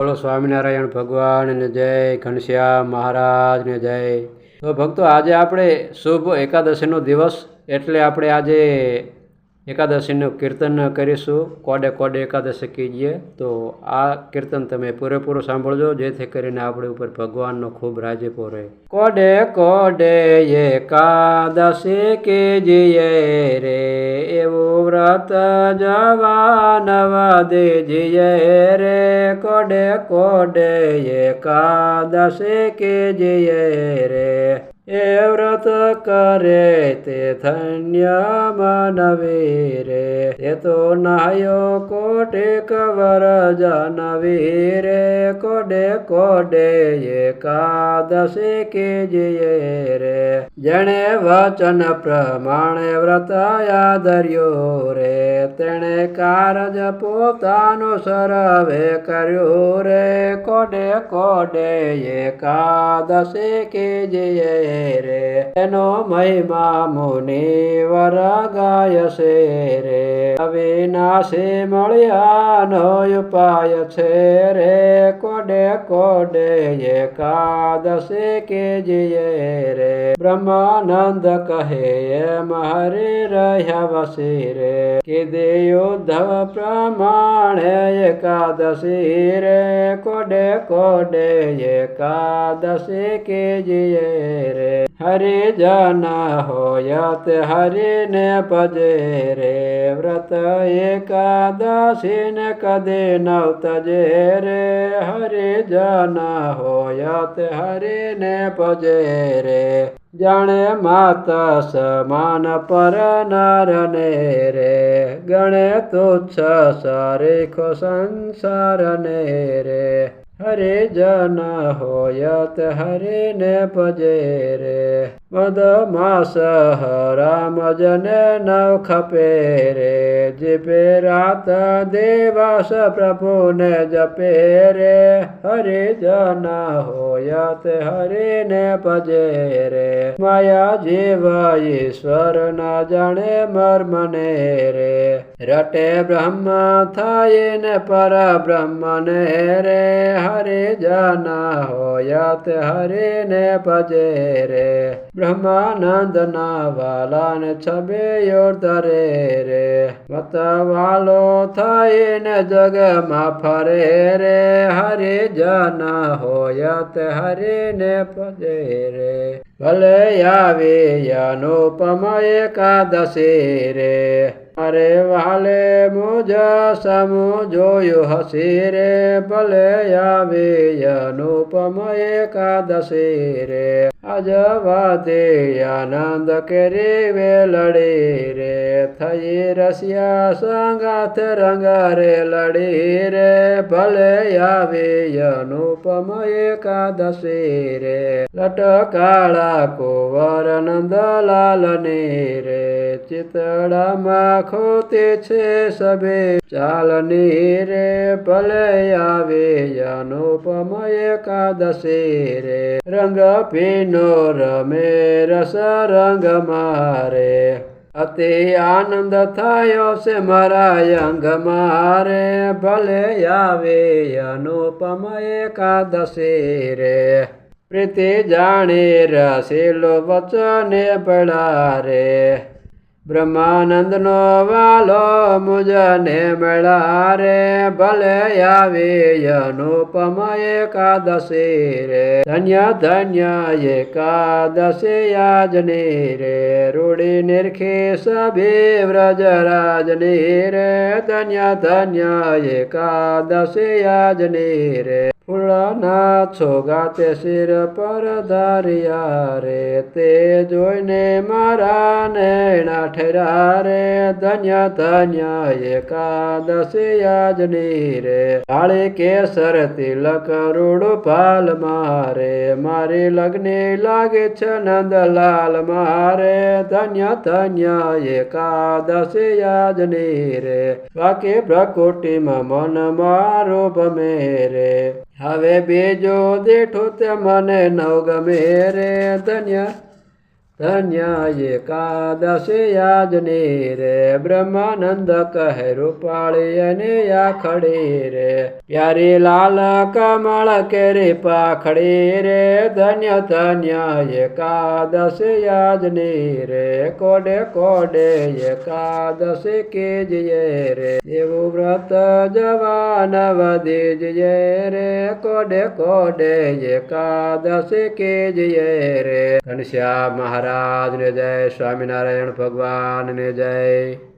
બોલો સ્વામિનારાયણ ભગવાનને જય ઘનશ્યામ મહારાજને જય. તો ભક્તો, આજે આપણે શુભ એકાદશીનો દિવસ, એટલે આપણે આજે એકાદશીનું કીર્તન કરીશું. કોડે કોડે એકાદશી કીજીએ. તો આ કીર્તન તમે પૂરેપૂરું સાંભળજો, જેથી કરીને આપણી ઉપર ભગવાનનો ખૂબ રાજીપો રહે. કોડે કોડે એકાદશી કીજીએ રે, એવું વ્રત જવાન દેજીએ રે. કોડે કોડે એકાદશી કીજીએ રે. એ વ્રત કરે તે ધન્ય માનવી રે. એ તો નાયો કોટે કવર જાનવી રે. કોડે કોડે એકાદશી કીજીએ રે. જેણે વચન પ્રમાણે વ્રત આદર્યો રે, તેણે કારજ પોતાનો સરવે કર્યો રે. કોડે કોડે એકાદશી કીજીએ રે એનો મહિમા મુનિ વર ગાય છે રે અવિનાશે મળ્યાનો ઉપાય છે રે કોડે કોડે એકાદશી કીજીએ રે બ્રહ્માનંદ કહે, એમ હરે રહ્યા વસી રે કીધે ઉદ્ધવ પ્રમાણે એકાદશી રે, કોડે કોડે એકાદશી કીજીએ રે હરિ જન હોયત હરિને પજે રે, વ્રત એકાદશી ને કદે નવતજે રે. હરિ જન હોયત હરિને પજે રે, જાણે માતા સમાન પર નરને રે. ગણે તુચ્છ સરેખો સંસારને રે. હરે જન હોયત હરિને પજે રે. મદમાસ રામ જને નવ ખપે રે. જીપે રાત દેવાસ પ્રભુને જપે રે. હરે જન હોયત હરિને પજે રે. માયા જીવ ઈશ્વર ના જાણે મર્મને રે. રટે બ્રહ્મ થાય ને પર બ્રહ્મને રે. હરે જના હોયત હરિને ભજે રે બ્રહ્માનંદ ના વાલા ને છબે ધરે રે વત વાલો થઈને ને જગમાં ફરે રે હરે જના હોયત હરિને ભજે રે ભલે આવે અનુપમય એકાદશી રે. અરે વાલે મુજ સમુ જોયું હસી રે. ભલે આવે અનુપમય એકાદશી રે. અજવાદે આનંદ વે લડી રે. થઈ રસિયા સંગાથ રંગ રે લડી રે. ભલે આવે અનુપમય એકાદશી રે. લટકાળા કુંવર નંદલાલ રે ચિતડામાં ખોતે છે સબે ચાલની રે ભલે આવે અનુપમ એકાદશી રે. રંગ પીનો રમે રસ રંગ મારે. અતિ આનંદ થયો છે મારા અંગ મારે. ભલે આવે અનુપમ એકાદશી રે. પ્રીતિ જાણે રસીલો વચને પડારે બ્રહ્માનંદનો વાલો મુજને મળારે, ભલે આવે અનુપમ એકાદશી રે. ધન્ય ધન્ય એકાદશી આજને રે રૂડી નિરખે સભે વ્રજ રાજને રે ધન્ય ધન્ય એકાદશી આજને રે ફૂલના છોગાતે શિર પર ધાર્યા રે, તે જોઈને મારા નૈણા ઠેરા રે, ધન્ય ધન્ય એકાદશી આજની રે. કાળી કેસર તિલક રૂડ પાલ મારે, મારી લગ્ની લાગે છે નંદલાલ મારે, ધન્ય ધન્ય એકાદશી આજની રે. બાકી પ્રકૃતિમાં મન મારો ભમે રે. હવે બીજો દેઠો તે મને નવ ગમે રે ધન્ય. ધન્ય એકાદશી યાજની રે બ્રહ્માનંદ કહે રૂપાળી અને આખડી રે પ્યારી લાલ કમળ કેરી પાખડી રે ધન્ય ધન્ય એકાદશી યાજની રે કોડે કોડે એકાદશી કીજયે રે એવું વ્રત જવાન વધીજયે રે કોડે કોડે એકાદશી કીજયે રે ઘનશ્યામ મહારાજ ને જય સ્વામિનારાયણ ભગવાન ને જય.